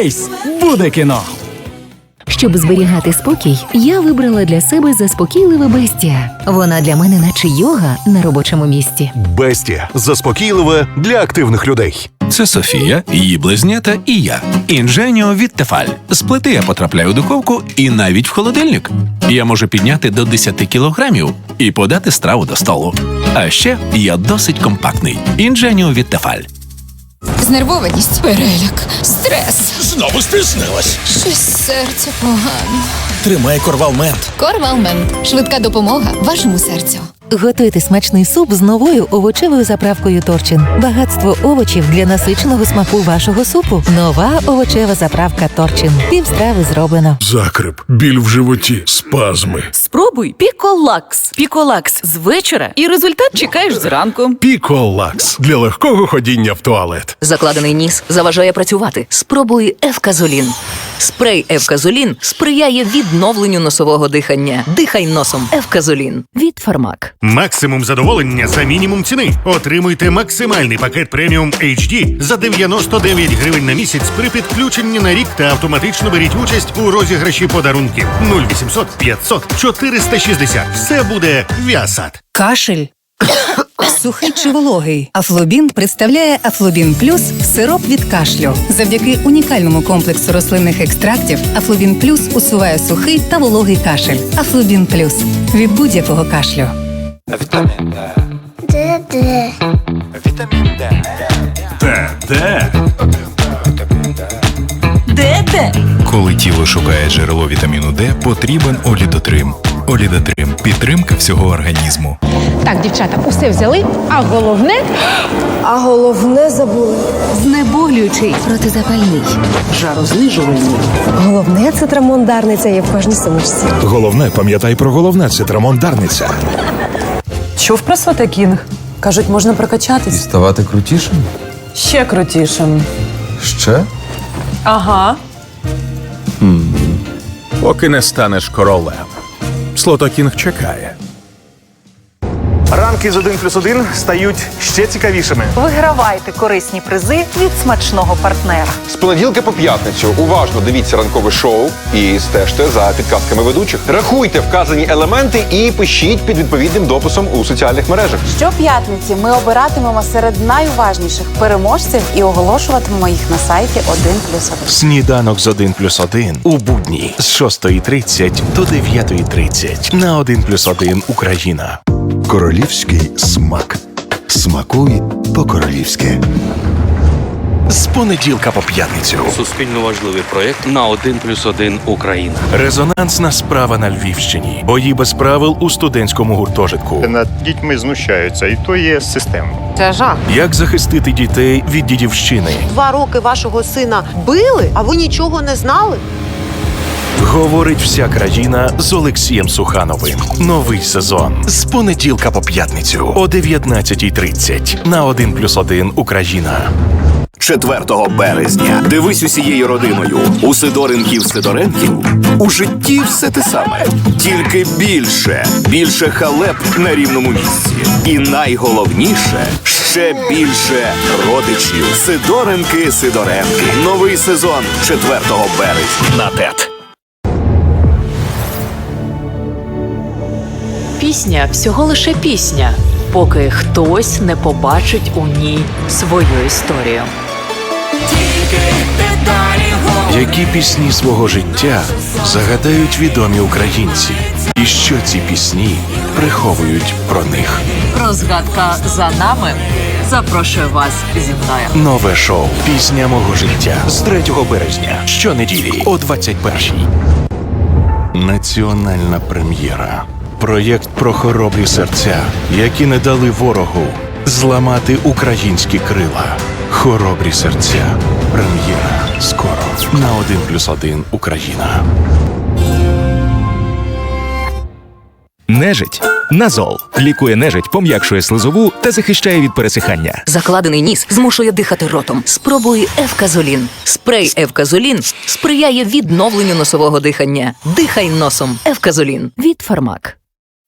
Ейс! Буде кіно! Щоб зберігати спокій, я вибрала для себе заспокійливе бестія. Вона для мене наче йога на робочому місці. Бестія заспокійливе для активних людей. Це Софія, її близнята і я. Інженіо від Тефаль. З плити я потрапляю у духовку і навіть в холодильник. Я можу підняти до 10 кілограмів і подати страву до столу. А ще я досить компактний. Інженіо від Тефаль. Знервованість, переляк, стрес. Знову стиснилась. Щось серце погано. Тримай корвалмент. Корвалмент. Швидка допомога вашому серцю. Готуйте смачний суп з новою овочевою заправкою Торчин. Багатство овочів для насиченого смаку вашого супу. Нова овочева заправка Торчин. Пів страви зроблено. Закрип, біль в животі, спазми. Спробуй Піколакс. Піколакс з вечора і результат чекаєш зранку. Піколакс для легкого ходіння в туалет. Закладений ніс заважає працювати. Спробуй Евказолін. Спрей Евказолін сприяє відновленню носового дихання. Дихай носом Евказолін. Від Фармак. Максимум задоволення за мінімум ціни. Отримуйте максимальний пакет преміум HD за 99 гривень на місяць при підключенні на рік та автоматично беріть участь у розіграші подарунків 0800 500 460. Все буде Віасад. Кашель. Сухий чи вологий. Афлобін представляє Афлобін Плюс сироп від кашлю. Завдяки унікальному комплексу рослинних екстрактів Афлобін Плюс усуває сухий та вологий кашель. Афлобін Плюс від будь-якого кашлю. Де де? Коли тіло шукає джерело вітаміну Д, потрібен Олідотрим. Олідотрим підтримка всього організму. Так, дівчата, усе взяли, а головне. А головне забули. Знеболюючий протизапальний. Жарознижувальний. Головне це трамондарниця є в кожній сумочці. Головне, пам'ятай про головне, це трамондарниця. Чув про Сватакінг? Кажуть, можна прокачатись. Ставати крутішим? Ще крутішим. Ще? Ага. Поки не станеш королем. Слотокінг чекає. Ранки з 1 плюс 1 стають ще цікавішими. Вигравайте корисні призи від смачного партнера. З понеділка по п'ятницю уважно дивіться ранкове шоу і стежте за підказками ведучих. Рахуйте вказані елементи і пишіть під відповідним дописом у соціальних мережах. Щоп'ятниці ми обиратимемо серед найуважніших переможців і оголошуватимемо їх на сайті 1 плюс 1. Сніданок з 1 плюс 1 у будні з 6.30 до 9.30 на 1 плюс 1 Україна. Королівський смак. Смакуй по-королівськи. З понеділка по п'ятницю. Суспільно важливий проєкт на 1 плюс 1 Україна. Резонансна справа на Львівщині. Бої без правил у студентському гуртожитку. Над дітьми знущаються, і то є системно. Це жах. Як захистити дітей від дідівщини? Два роки вашого сина били, а ви нічого не знали? Говорить вся країна з Олексієм Сухановим. Новий сезон з понеділка по п'ятницю о 19.30 на 1 плюс 1 Україна. 4 березня. Дивись усією родиною. У Сидоренків Сидоренків у житті все те саме. Тільки більше, більше халеп на рівному місці. І найголовніше ще більше родичів. Сидоренки Сидоренки. Новий сезон 4 березня на ТЕТ. Пісня всього лише пісня, поки хтось не побачить у ній свою історію. Які пісні свого життя загадають відомі українці? І що ці пісні приховують про них? Розгадка за нами. Запрошую вас зі мною. Нове шоу Пісня мого життя з 3 березня щонеділі о 21-й. Національна прем'єра. Проєкт про хоробрі серця, які не дали ворогу зламати українські крила. Хоробрі серця. Прем'єра. Скоро на 1 плюс 1 Україна. Нежить. Назол лікує нежить, пом'якшує слизову та захищає від пересихання. Закладений ніс змушує дихати ротом. Спробуй Евказолін. Спрей Евказолін сприяє відновленню носового дихання. Дихай носом. Евказолін від Фармак.